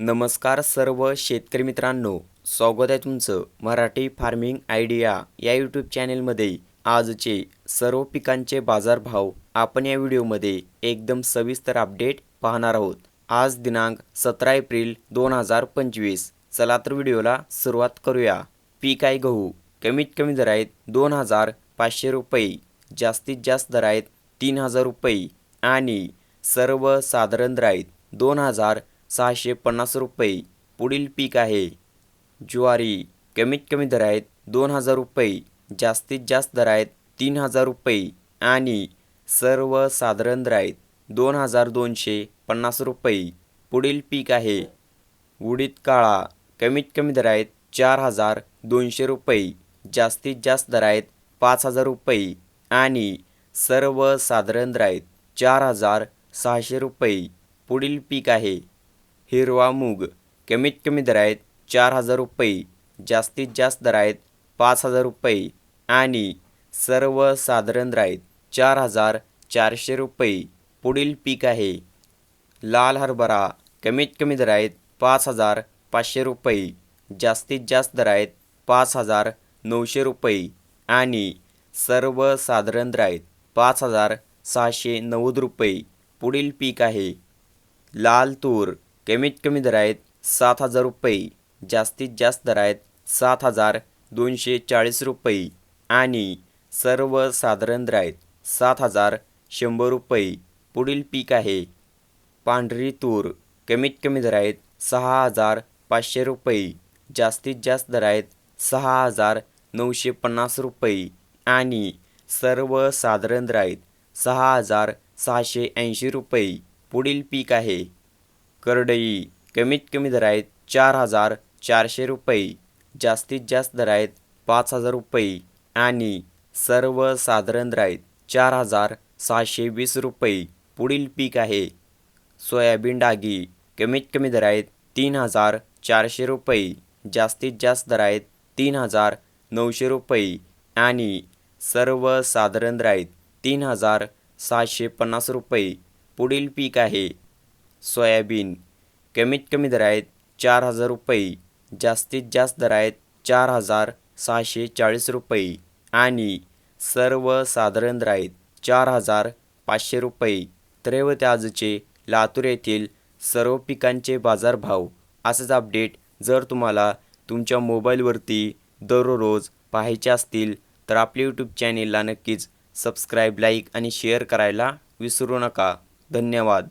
नमस्कार सर्व शेतकरी मित्रांनो. स्वागत आहे तुमचं मराठी फार्मिंग आयडिया या यूट्यूब चॅनेलमध्ये. आजचे सर्व पिकांचे बाजारभाव आपण या व्हिडिओमध्ये एकदम सविस्तर अपडेट पाहणार आहोत. आज दिनांक सतरा एप्रिल दोन हजार पंचवीस. चला तर व्हिडिओला सुरुवात करूया. पीक आहे गहू. कमीत कमी दर आहेत दोन हजार पाचशे रुपये. जास्तीत जास्त दर आहेत तीन हजार रुपये. आणि सर्वसाधारण दर आहेत दोन हजार सहाशे पन्नास रुपये. पुढील पीक आहे. ज्वारी कमीत कमी दर आहेत दोन हजार रुपये. जास्तीत जास्त दर आहेत तीन हजार रुपये. आणि सर्वसाधारण दर आहेत दोन हजार दोनशे पन्नास रुपये. पुढील पीक आहे. उडीद काळा कमीत कमी दर आहेत चार हजार दोनशे रुपये. जास्तीत जास्त दर आहेत पाच हजार रुपये. आणि सर्वसाधारण दर आहेत चार हजार सहाशे रुपये. पुढील पीक आहे. हिरवा मूग. कमीत कमी दर आहेत चार हजार रुपये जास्तीत जास्त दर आहेत पाच हजार रुपये आणि सर्वसाधारण दर आहेत चार हजार चारशे रुपये पुढील पीक आहे. लाल हरभरा कमीत कमी दर आहेत पाच हजार पाचशे रुपये जास्तीत जास्त दर आहेत पाच हजार नऊशे रुपये आणि सर्वसाधारण दर आहेत पाच हजार सहाशे नव्वद रुपये पुढील पीक आहे. लाल तूर कमीत कमी दर आहेत सात हजार रुपये जास्तीत जास्त दर आहेत सात हजार दोनशे चाळीस रुपये आणि सर्वसाधारण दर आहेत सात हजार शंभर रुपये. पुढील पीक आहे पांढरी तूर कमीत कमी दर आहेत सहा हजार पाचशे रुपये जास्तीत जास्त दर आहेत सहा हजार नऊशे पन्नास रुपये आणि सर्वसाधारण दर आहेत सहा हजार सहाशे ऐंशी रुपये. पुढील पीक आहे करडई. कमीत कमी दर आहेत चार हजार चारशे रुपये. जास्तीत जास्त दर आहेत पाच हजार रुपये. आणि सर्वसाधारण दर आहेत चार हजार सहाशे वीस रुपये. पुढील पीक आहे सोयाबीन डागी. कमीत कमी दर आहेत तीन हजार चारशे रुपये. जास्तीत जास्त दर आहेत तीन हजार नऊशे रुपये. आणि सर्वसाधारण दर आहेत तीन हजार सहाशे पन्नास रुपये. पुढील पीक आहे सोयाबीन. कमीत कमी दर आहेत चार हजार रुपये जास्तीत जास्त दर आहेत चार हजार सहाशे चाळीस रुपये आणि सर्वसाधारण दर आहेत चार हजार पाचशे रुपये. त्रैवत आजचे लातूर येथील सर्व पिकांचे बाजारभाव असेच अपडेट जर तुम्हाला तुमच्या मोबाईलवरती दररोज पाहायचे असतील तर आपल्या यूट्यूब चॅनेलला नक्कीच सबस्क्राईब लाईक आणि शेअर करायला विसरू नका. धन्यवाद.